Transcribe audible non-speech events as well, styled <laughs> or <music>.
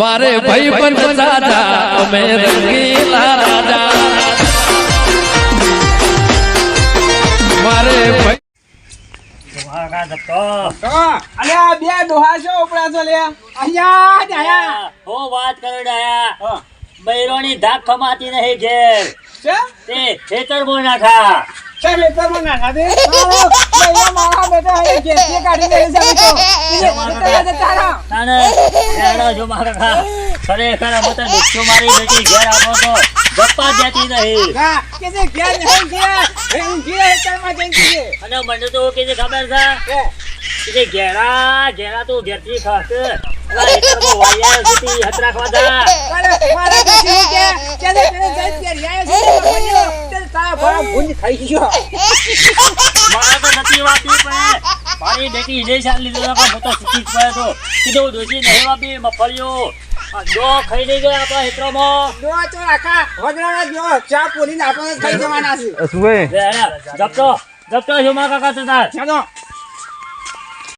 મારે ભાઈ પણ દાદા અમે રંગીલા રાજા. મારે ભાઈ અલ્યા બે ડોહા છો ઉપડા છો લે અહીંયા જ આયા. હો. વાત કરડાયા ડાયા બૈરોની ધાક ખમાતી નહીં ઘેર. છે ખેતર બોના નાખા. દે મારા મારા બેટા અહીં ખેતી કાઢી લઈ જાવ તો બીજે ખેતરમાં જતા તાને હેડો જો મારા ખા ખરેખર અમે તો મારી બેટી ઘેર આવો તો ગપ્પા જતી નહીં હા, કે જે ઘેર નહીં ઘેર, અહીં ઘેર ખેતરમાં જઈને અને મને તો કે છે ખબર છે? કે? જે ઘેરા તું ઘેરથી ખાસ વાયા મારે- કે, કે જે છે, તારા ભરા ભૂંજ ગયો. <laughs> મારે તો નથી વાપી પણ મારી બેટી હિલે શાલ લીધો તો શીખી જ પડ્યો તો કીધું દોશી નહીં વાપી મફળિયો આ જો ખાઈ લઈ ગયા આપણા હેતરોમાં. જો તો આખા વગડાના જો, ચા પૂરીને આપણને ખાઈ જવાના છે. જપતો જપતો જો મા કાકા થતા ચાલો